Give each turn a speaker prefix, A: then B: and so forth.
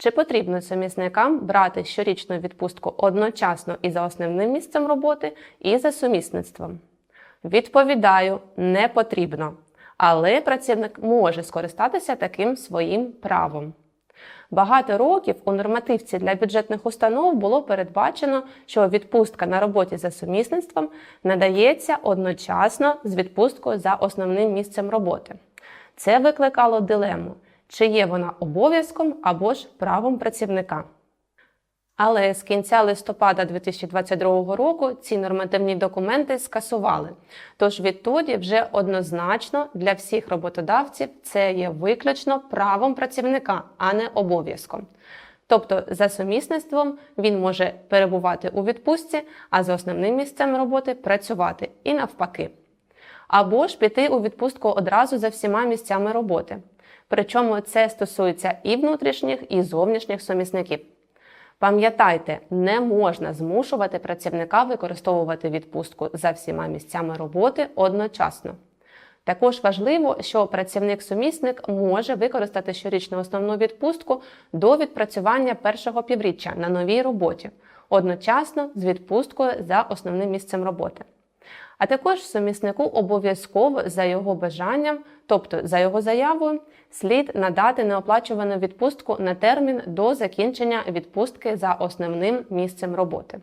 A: Чи потрібно сумісникам брати щорічну відпустку одночасно і за основним місцем роботи, і за сумісництвом? Відповідаю, не потрібно. Але працівник може скористатися таким своїм правом. Багато років у нормативці для бюджетних установ було передбачено, що відпустка на роботі за сумісництвом надається одночасно з відпусткою за основним місцем роботи. Це викликало дилему, чи є вона обов'язком або ж правом працівника. Але з кінця листопада 2022 року ці нормативні документи скасували. Тож відтоді вже однозначно для всіх роботодавців це є виключно правом працівника, а не обов'язком. Тобто, за сумісництвом він може перебувати у відпустці, а за основним місцем роботи працювати і навпаки. Або ж піти у відпустку одразу за всіма місцями роботи. Причому це стосується і внутрішніх, і зовнішніх сумісників. Пам'ятайте, не можна змушувати працівника використовувати відпустку за всіма місцями роботи одночасно. Також важливо, що працівник-сумісник може використати щорічну основну відпустку до відпрацювання першого півріччя на новій роботі, одночасно з відпусткою за основним місцем роботи. А також суміснику обов'язково за його бажанням, тобто за його заявою, слід надати неоплачувану відпустку на термін до закінчення відпустки за основним місцем роботи.